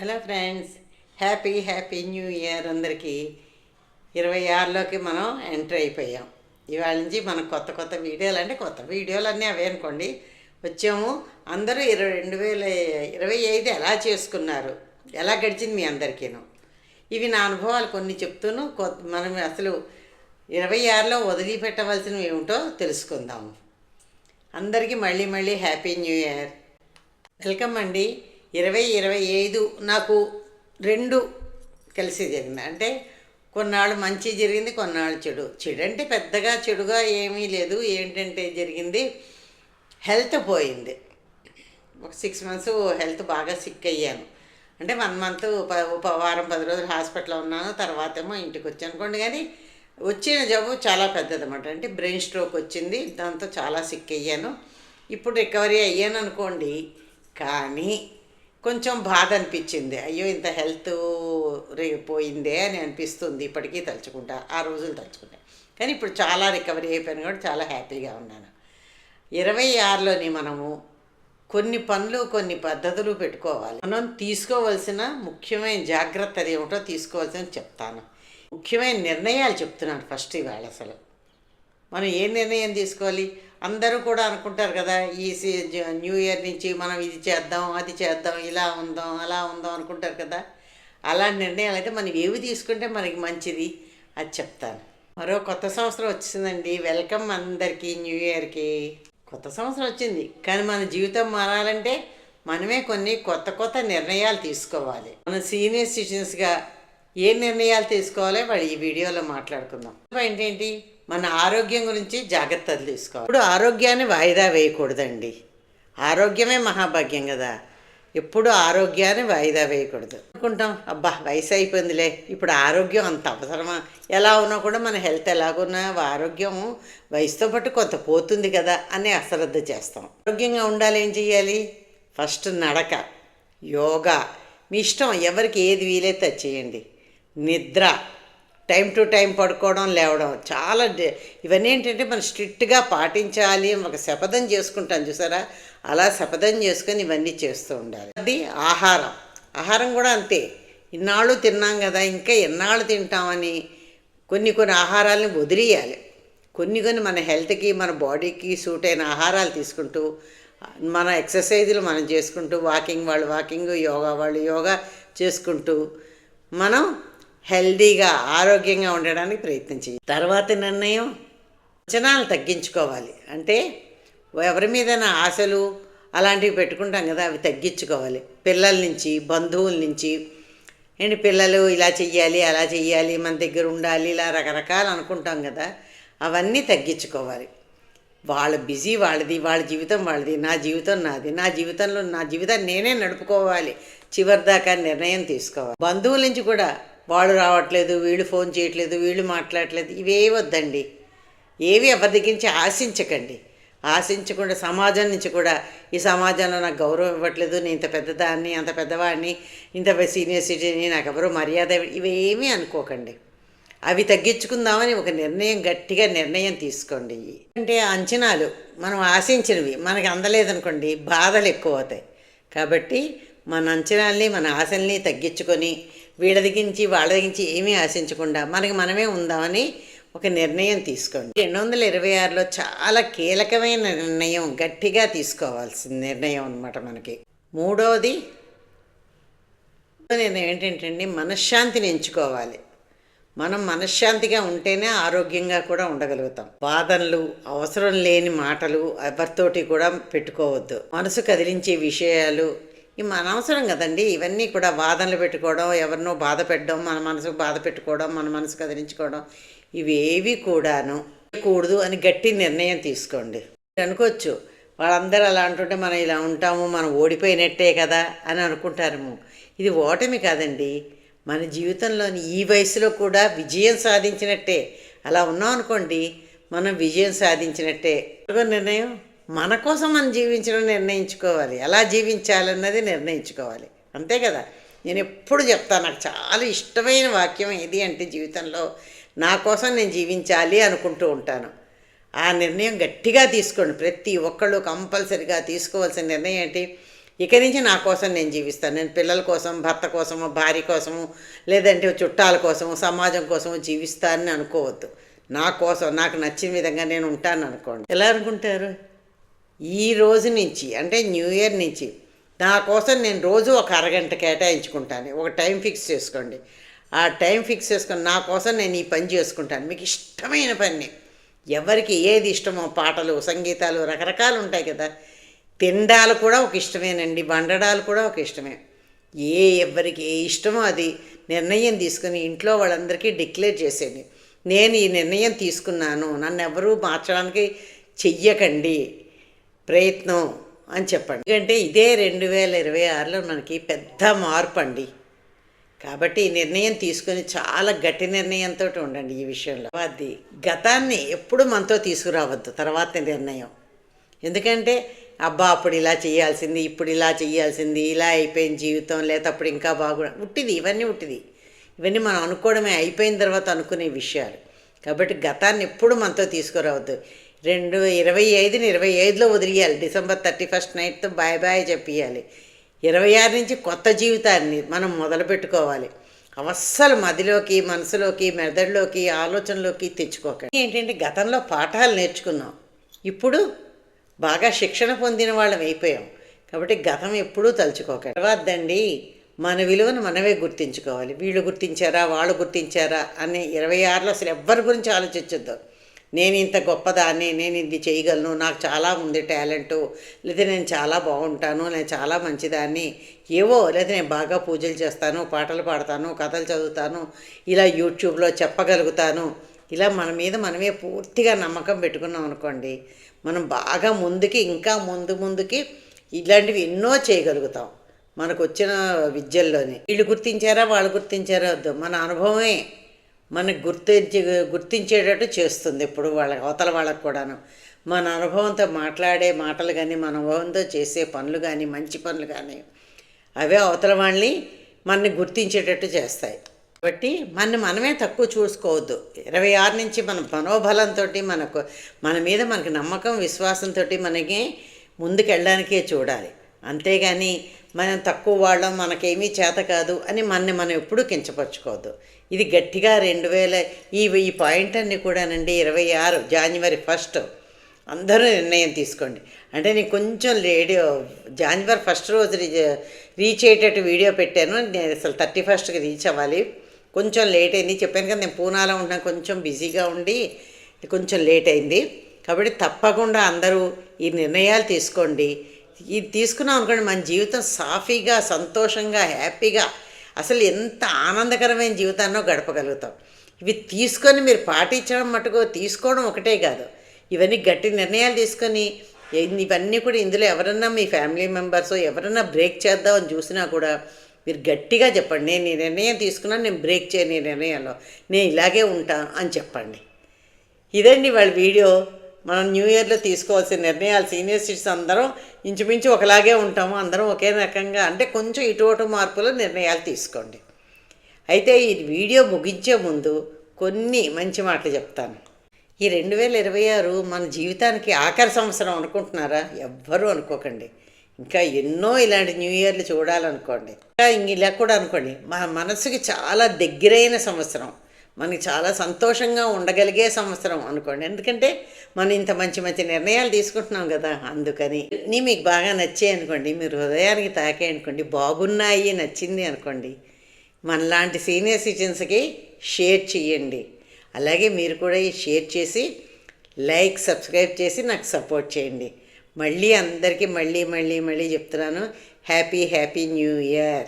Hello friends happy happy new year అందరికీ. ఇరవై ఆరులోకి మనం ఎంటర్ అయిపోయాం. ఇవాళ నుంచి మనం కొత్త కొత్త వీడియోలు అంటే కొత్త వీడియోలు అన్నీ అవే అనుకోండి. వచ్చాము. అందరూ ఇరవై రెండు వేల ఇరవై ఐదు ఎలా చేసుకున్నారు? ఎలా గడిచింది మీ అందరికీను? ఇవి నా అనుభవాలు కొన్ని చెప్తూను. కొత్త మనం అసలు ఇరవై ఆరులో వదిలిపెట్టవలసినవి ఏమిటో తెలుసుకుందాము అందరికీ మళ్ళీ మళ్ళీ హ్యాపీ న్యూ ఇయర్. వెల్కమ్ అండి. ఇరవై ఇరవై ఐదు నాకు రెండు కలిసి జరిగింది అంటే కొన్నాళ్ళు మంచి జరిగింది కొన్నాళ్ళు చెడు. చెడు అంటే పెద్దగా చెడుగా ఏమీ లేదు. ఏంటంటే జరిగింది హెల్త్ పోయింది. ఒక సిక్స్ మంత్స్ హెల్త్ బాగా సిక్ అయ్యాను. అంటే వన్ మంత్ ప వారం పది రోజులు హాస్పిటల్లో ఉన్నాను. తర్వాత ఏమో ఇంటికి వచ్చాను అనుకోండి. కానీ వచ్చిన జబ్బు చాలా పెద్దదన్నమాట. అంటే బ్రెయిన్ స్ట్రోక్ వచ్చింది దాంతో చాలా సిక్ అయ్యాను. ఇప్పుడు రికవరీ అయ్యాను అనుకోండి. కానీ కొంచెం బాధ అనిపించింది. అయ్యో ఇంత హెల్త్ రే పోయిందే అని అనిపిస్తుంది. ఇప్పటికీ తలుచుకుంటా. ఆ రోజులు తలుచుకుంటా. కానీ ఇప్పుడు చాలా రికవరీ అయిపోయాను కూడా చాలా హ్యాపీగా ఉన్నాను. ఇరవై ఆరులోని మనము కొన్ని పనులు కొన్ని పద్ధతులు పెట్టుకోవాలి. మనం తీసుకోవలసిన ముఖ్యమైన జాగ్రత్తలు ఏమిటో తీసుకోవాల్సిన చెప్తాను. ముఖ్యమైన నిర్ణయాలు చెప్తున్నాను ఫస్ట్ ఇవాళ అసలు. మనం ఏ నిర్ణయం తీసుకోవాలి? అందరూ కూడా అనుకుంటారు కదా ఈ సీ- జ- న్యూ ఇయర్ నుంచి మనం ఇది చేద్దాం అది చేద్దాం ఇలా ఉందాం అలా ఉందాం అనుకుంటారు కదా. అలాంటి నిర్ణయాలు అయితే మనం ఏవి తీసుకుంటే మనకి మంచిది అది చెప్తాను. మరో కొత్త సంవత్సరం వచ్చిందండి వెల్కమ్ అందరికీ న్యూ ఇయర్కి. కొత్త సంవత్సరం వచ్చింది. కానీ మన జీవితం మారాలంటే మనమే కొన్ని కొత్త కొత్త నిర్ణయాలు తీసుకోవాలి. మన సీనియర్ సిటిజన్స్గా ఏ నిర్ణయాలు తీసుకోవాలో వాడు ఈ వీడియోలో మాట్లాడుకుందాం. ఏంటేంటి మన ఆరోగ్యం గురించి జాగ్రత్తలు తీసుకోవాలి. ఇప్పుడు ఆరోగ్యాన్ని వాయిదా వేయకూడదండి. ఆరోగ్యమే మహాభాగ్యం కదా. ఎప్పుడు ఆరోగ్యాన్ని వాయిదా వేయకూడదు. అనుకుంటాం అబ్బా వయసు అయిపోయిందిలే ఇప్పుడు ఆరోగ్యం అంత అవసరమా? ఎలా ఉన్నా కూడా మన హెల్త్ ఎలాగున్నా ఆరోగ్యం వయసుతో పాటు కొంత పోతుంది కదా అని అశ్రద్ధ చేస్తాం. ఆరోగ్యంగా ఉండాలి ఏం చేయాలి ఫస్ట్ నడక యోగా. మీ ఇష్టం ఎవరికి ఏది వీలైతే చేయండి. నిద్ర. టైం టు టైం పడుకోవడం లేవడం చాలా ఇవన్నీ ఏంటంటే మనం స్ట్రిక్ట్గా పాటించాలి ఒక శపథం చేసుకుంటాం చూసారా? అలా శపథం చేసుకొని ఇవన్నీ చేస్తూ ఉండాలి. అది ఆహారం. ఆహారం కూడా అంతే. ఇన్నాళ్ళు తిన్నాం కదా ఇంకా ఎన్నాళ్ళు తింటామని కొన్ని కొన్ని ఆహారాలను వదిలేయాలి. కొన్ని కొన్ని మన హెల్త్కి మన బాడీకి సూట్ అయిన ఆహారాలు తీసుకుంటూ మన ఎక్సర్సైజులు మనం చేసుకుంటూ వాకింగ్ వాళ్ళు వాకింగ్ యోగా వాళ్ళు యోగా చేసుకుంటూ మనం హెల్దీగా ఆరోగ్యంగా ఉండడానికి ప్రయత్నం తర్వాత నిర్ణయం అంచనాలు తగ్గించుకోవాలి. అంటే ఎవరి మీదైనా ఆశలు అలాంటివి పెట్టుకుంటాం కదా అవి తగ్గించుకోవాలి. పిల్లల నుంచి బంధువుల నుంచి. ఏంటి పిల్లలు ఇలా చెయ్యాలి అలా చెయ్యాలి మన దగ్గర ఉండాలి ఇలా రకరకాలు అనుకుంటాం కదా అవన్నీ తగ్గించుకోవాలి. వాళ్ళ బిజీ వాళ్ళది వాళ్ళ జీవితం వాళ్ళది నా జీవితం నాది నా జీవితంలో నా జీవితాన్ని నేనే నడుపుకోవాలి. చివరి దాకా నిర్ణయం తీసుకోవాలి. బంధువుల నుంచి కూడా వాళ్ళు రావట్లేదు వీళ్ళు ఫోన్ చేయట్లేదు వీళ్ళు మాట్లాడట్లేదు ఇవే వద్దండి. ఏవి ఎవరి ఆశించకండి. ఆశించకుండా సమాజం నుంచి కూడా ఈ సమాజంలో నాకు గౌరవం ఇవ్వట్లేదు నేను ఇంత పెద్దదాన్ని అంత పెద్దవాడిని ఇంత సీనియర్ సిటిజన్ని నాకు ఎవరు మర్యాద ఇవేమీ అనుకోకండి. అవి తగ్గించుకుందామని ఒక నిర్ణయం గట్టిగా నిర్ణయం తీసుకోండి. అంటే అంచనాలు మనం ఆశించినవి మనకి అందలేదనుకోండి బాధలు ఎక్కువ అవుతాయి. కాబట్టి మన అంచనాల్ని మన ఆశల్ని తగ్గించుకొని వీడదిగించి వాళ్ళదిగించి ఏమీ ఆశించకుండా మనకి మనమే ఉందామని ఒక నిర్ణయం తీసుకోండి. రెండు వందల ఇరవై ఆరులో చాలా కీలకమైన నిర్ణయం గట్టిగా తీసుకోవాల్సిన నిర్ణయం అనమాట మనకి. మూడవది నిర్ణయం ఏంటంటే మనశ్శాంతిని ఎంచుకోవాలి. మనం మనశ్శాంతిగా ఉంటేనే ఆరోగ్యంగా కూడా ఉండగలుగుతాం. వాదనలు అవసరం లేని మాటలు ఎవరితోటి కూడా పెట్టుకోవద్దు. మనసు కదిలించే విషయాలు ఇవి మన అవసరం కదండి. ఇవన్నీ కూడా వాదనలు పెట్టుకోవడం ఎవరినో బాధ పెట్టడం మన మనసుకు బాధ పెట్టుకోవడం మన మనసు కదిలించుకోవడం ఇవేవి కూడాను కూడదు అని గట్టి నిర్ణయం తీసుకోండి. అనుకోవచ్చు. వాళ్ళందరూ అలా అంటుంటే మనం ఇలా ఉంటాము మనం ఓడిపోయినట్టే కదా అని అనుకుంటారేమో. ఇది ఓటమి కాదండి. మన జీవితంలోని ఈ వయసులో కూడా విజయం సాధించినట్టే. అలా ఉన్నాం అనుకోండి మనం విజయం సాధించినట్టే. నిర్ణయం. మన కోసం మనం జీవించడం నిర్ణయించుకోవాలి. ఎలా జీవించాలన్నది నిర్ణయించుకోవాలి. అంతే కదా? నేను ఎప్పుడు చెప్తాను నాకు చాలా ఇష్టమైన వాక్యం ఏది అంటే జీవితంలో నా కోసం నేను జీవించాలి అనుకుంటూ ఉంటాను. ఆ నిర్ణయం గట్టిగా తీసుకోండి. ప్రతి ఒక్కళ్ళు కంపల్సరిగా తీసుకోవాల్సిన నిర్ణయం ఏంటి? ఇక నుంచి నా కోసం నేను జీవిస్తాను. నేను పిల్లల కోసం భర్త కోసము భార్య కోసము లేదంటే చుట్టాల కోసము సమాజం కోసము జీవిస్తానని అనుకోవద్దు. నా కోసం నాకు నచ్చిన విధంగా నేను ఉంటాను అనుకోండి ఎలా అనుకుంటారు? ఈ రోజు నుంచి అంటే న్యూ ఇయర్ నుంచి నా కోసం నేను రోజు ఒక అరగంట కేటాయించుకుంటాను. ఒక టైం ఫిక్స్ చేసుకోండి. ఆ టైం ఫిక్స్ చేసుకొని నా కోసం నేను ఈ పని చేసుకుంటాను. మీకు ఇష్టమైన పని. ఎవరికి ఏది ఇష్టమో పాటలు సంగీతాలు రకరకాలు ఉంటాయి కదా. తిండాలు కూడా ఒక ఇష్టమేనండి. వండడాలు కూడా ఒక ఇష్టమే. ఏ ఎవరికి ఏ ఇష్టమో అది నిర్ణయం తీసుకుని ఇంట్లో వాళ్ళందరికీ డిక్లేర్ చేసేది నేను ఈ నిర్ణయం తీసుకున్నాను. నన్ను ఎవరూ మార్చడానికి చెయ్యకండి. ప్రయత్నం అని చెప్పండి. ఎందుకంటే ఇదే రెండు వేల ఇరవై ఆరులో మనకి పెద్ద మార్పు అండి కాబట్టి ఈ నిర్ణయం తీసుకొని చాలా గట్టి నిర్ణయంతో ఉండండి ఈ విషయంలో. అది గతాన్ని ఎప్పుడు మనతో తీసుకురావద్దు తర్వాత నిర్ణయం. ఎందుకంటే అబ్బా అప్పుడు ఇలా చేయాల్సింది ఇప్పుడు ఇలా చేయాల్సింది ఇలా అయిపోయింది జీవితం లేదా అప్పుడు ఇంకా బాగు ఉట్టిది ఇవన్నీ ఉట్టిది. ఇవన్నీ మనం అనుకోవడమే అయిపోయిన తర్వాత అనుకునే విషయాలు. కాబట్టి గతాన్ని ఎప్పుడు మనతో తీసుకురావద్దు. రెండు ఇరవై ఐదుని ఇరవై ఐదులో వదిలియాలి. డిసెంబర్ థర్టీ ఫస్ట్ నైట్తో బాయ్ బాయ్ చెప్పియాలి ఇరవై ఆరు నుంచి కొత్త జీవితాన్ని మనం మొదలు పెట్టుకోవాలి. అవస్సలు మదిలోకి మనసులోకి మెదడులోకి ఆలోచనలోకి తెచ్చుకోకండి. ఏంటంటే గతంలో పాఠాలు నేర్చుకున్నాం. ఇప్పుడు బాగా శిక్షణ పొందిన వాళ్ళం అయిపోయాం. కాబట్టి గతం ఎప్పుడూ తలుచుకోకండి. తర్వాత అండి మన విలువను మనమే గుర్తించుకోవాలి. వీళ్ళు గుర్తించారా వాళ్ళు గుర్తించారా అని ఇరవై ఆరులో అసలు ఎవ్వరి గురించి ఆలోచించొద్దు. నేను ఇంత గొప్పదాన్ని నేను ఇది చేయగలను నాకు చాలా ఉంది టాలెంటు లేదా నేను చాలా బాగుంటాను నేను చాలా మంచిదాన్ని ఏవో లేదా నేను బాగా పూజలు చేస్తాను పాటలు పాడతాను కథలు చదువుతాను ఇలా యూట్యూబ్లో చెప్పగలుగుతాను ఇలా మన మీద మనమే పూర్తిగా నమ్మకం పెట్టుకున్నాం అనుకోండి మనం బాగా ముందుకి ఇంకా ముందు ముందుకి ఇలాంటివి ఎన్నో చేయగలుగుతాం మనకు వచ్చిన విద్యల్లోనే. వీళ్ళు గుర్తించారా వాళ్ళు గుర్తించారా వద్దు మన అనుభవమే. మనకు గుర్తించి గుర్తించేటట్టు చేస్తుంది ఇప్పుడు వాళ్ళ అవతల వాళ్ళకు కూడాను. మన అనుభవంతో మాట్లాడే మాటలు కానీ మన అనుభవంతో చేసే పనులు కానీ మంచి పనులు కానీ అవే అవతల వాళ్ళని మనని గుర్తించేటట్టు చేస్తాయి. కాబట్టి మన మనమే తక్కువ చూసుకోవద్దు. ఇరవై ఆరు నుంచి మన మనోబలంతో మనకు మన మీద మనకు నమ్మకం విశ్వాసంతో మనకి ముందుకెళ్ళడానికే చూడాలి. అంతేగాని మనం తక్కువ వాళ్ళం మనకేమీ చేత కాదు అని మనని మనం ఎప్పుడూ కించపరచుకోవద్దు. ఇది గట్టిగా రెండు వేల ఈ ఈ పాయింట్ అన్ని కూడానండి ఇరవై ఆరు జనవరి ఫస్ట్ అందరూ నిర్ణయం తీసుకోండి. అంటే నేను కొంచెం రేడియో జాన్వరి ఫస్ట్ రోజు రీచ్ అయ్యేటట్టు వీడియో పెట్టాను. నేను అసలు థర్టీ ఫస్ట్కి రీచ్ అవ్వాలి. కొంచెం లేట్ అయింది. చెప్పాను కదా నేను పూనాలో ఉన్నాను కొంచెం బిజీగా ఉండి కొంచెం లేట్ అయింది. కాబట్టి తప్పకుండా అందరూ ఈ నిర్ణయాలు తీసుకోండి. ఇది తీసుకున్నాం అనుకోండి మన జీవితం సాఫీగా సంతోషంగా హ్యాపీగా అసలు ఎంత ఆనందకరమైన జీవితాన్నో గడపగలుగుతాం. ఇవి తీసుకొని మీరు పాటించడం మటుకు తీసుకోవడం ఒకటే కాదు. ఇవన్నీ గట్టి నిర్ణయాలు తీసుకొని ఇవన్నీ కూడా ఇందులో ఎవరన్నా మీ ఫ్యామిలీ మెంబర్స్ ఎవరన్నా బ్రేక్ చేద్దామని చూసినా కూడా మీరు గట్టిగా చెప్పండి నేను ఈ నిర్ణయం తీసుకున్నాను నేను బ్రేక్ చేయను ఈ నిర్ణయంలో నేను ఇలాగే ఉంటాను అని చెప్పండి. ఇదండి వాళ్ళ వీడియో. మనం న్యూ ఇయర్లో తీసుకోవాల్సిన నిర్ణయాలు సీనియర్ సిటిజన్స్ అందరం ఇంచుమించు ఒకలాగే ఉంటాము. అందరం ఒకే రకంగా అంటే కొంచెం ఇటు అటు మార్పులో నిర్ణయాలు తీసుకోండి. అయితే ఈ వీడియో ముగించే ముందు కొన్ని మంచి మాటలు చెప్తాను. ఈ రెండు వేల ఇరవై ఆరు మన జీవితానికి ఆఖరి సంవత్సరం అనుకుంటున్నారా? ఎవ్వరూ అనుకోకండి. ఇంకా ఎన్నో ఇలాంటి న్యూ ఇయర్లు చూడాలనుకోండి. ఇంకా ఇంక ఇలా కూడా అనుకోండి. మన మనసుకి చాలా దగ్గరైన సంవత్సరం. మనకి చాలా సంతోషంగా ఉండగలిగే సంవత్సరం అనుకోండి. ఎందుకంటే మనం ఇంత మంచి మంచి నిర్ణయాలు తీసుకుంటున్నాం కదా అందుకని. నీ మీకు బాగా నచ్చాయి అనుకోండి మీరు హృదయానికి తాకే అనుకోండి బాగున్నాయి నచ్చింది అనుకోండి మనలాంటి సీనియర్ సిటిజన్స్కి షేర్ చేయండి. అలాగే మీరు కూడా ఈ షేర్ చేసి లైక్ సబ్స్క్రైబ్ చేసి నాకు సపోర్ట్ చేయండి. మళ్ళీ అందరికీ మళ్ళీ మళ్ళీ మళ్ళీ చెప్తున్నాను. Happy happy new year.